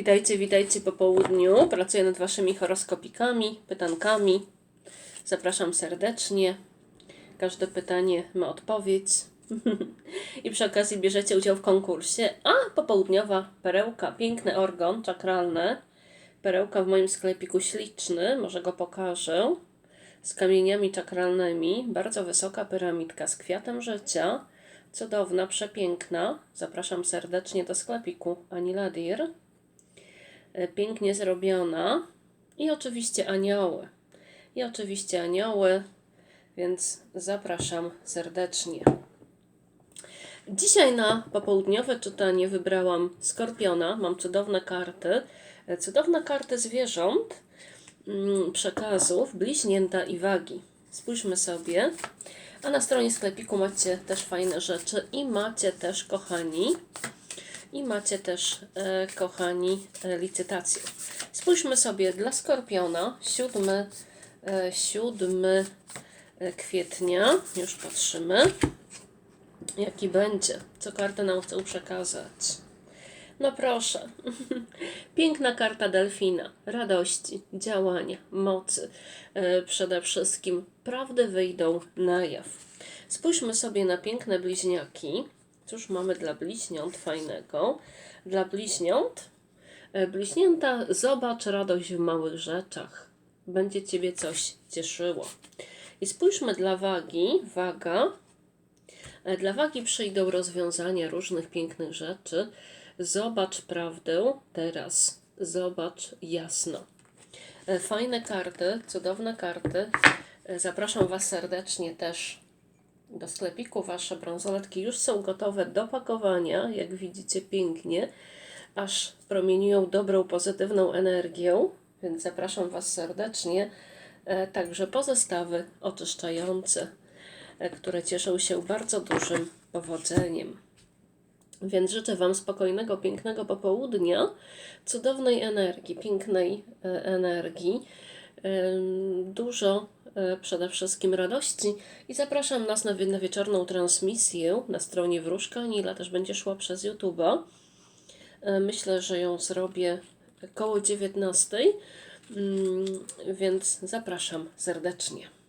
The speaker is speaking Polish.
Witajcie, witajcie po południu. Pracuję nad Waszymi horoskopikami, pytankami. Zapraszam serdecznie. Każde pytanie ma odpowiedź. I przy okazji bierzecie udział w konkursie. A popołudniowa perełka, piękne orgon czakralne. Perełka w moim sklepiku śliczny, może go pokażę. Z kamieniami czakralnymi. Bardzo wysoka piramidka z kwiatem życia. Cudowna, przepiękna. Zapraszam serdecznie do sklepiku Aniladir. Pięknie zrobiona. I oczywiście anioły. I oczywiście anioły, więc zapraszam serdecznie. Dzisiaj na popołudniowe czytanie wybrałam Skorpiona. Mam cudowne karty. E, Cudowne karty zwierząt, mm, przekazów, bliźnięta i wagi. Spójrzmy sobie. A na stronie sklepiku macie też fajne rzeczy i macie też, kochani, i macie też, e, kochani, e, licytację. Spójrzmy sobie dla Skorpiona, 7, e, 7 e, kwietnia, już patrzymy, jaki będzie, co karta nam chcą przekazać. No proszę. Piękna karta delfina. Radości, działania, mocy. Przede wszystkim prawdy wyjdą na jaw. Spójrzmy sobie na piękne bliźniaki. Cóż mamy dla bliźniąt fajnego? Dla bliźniąt? E, bliźnięta, zobacz radość w małych rzeczach. Będzie Ciebie coś cieszyło. I spójrzmy dla wagi. Waga. E, Dla wagi przyjdą rozwiązania różnych pięknych rzeczy. Zobacz prawdę teraz. Zobacz jasno. E, Fajne karty, cudowne karty. Zapraszam Was serdecznie też do sklepiku. Wasze brązoletki już są gotowe do pakowania. Jak widzicie, pięknie. Aż promieniują dobrą, pozytywną energię. Więc zapraszam Was serdecznie. E, Także po zestawy oczyszczające e, które cieszą się bardzo dużym powodzeniem. Więc życzę Wam spokojnego, pięknego popołudnia, cudownej energii, pięknej e, energii, dużo przede wszystkim radości i zapraszam nas na, na wieczorną transmisję na stronie Wróżka Nila, też będzie szła przez YouTube'a. E, Myślę, że ją zrobię koło 19, mm, więc zapraszam serdecznie.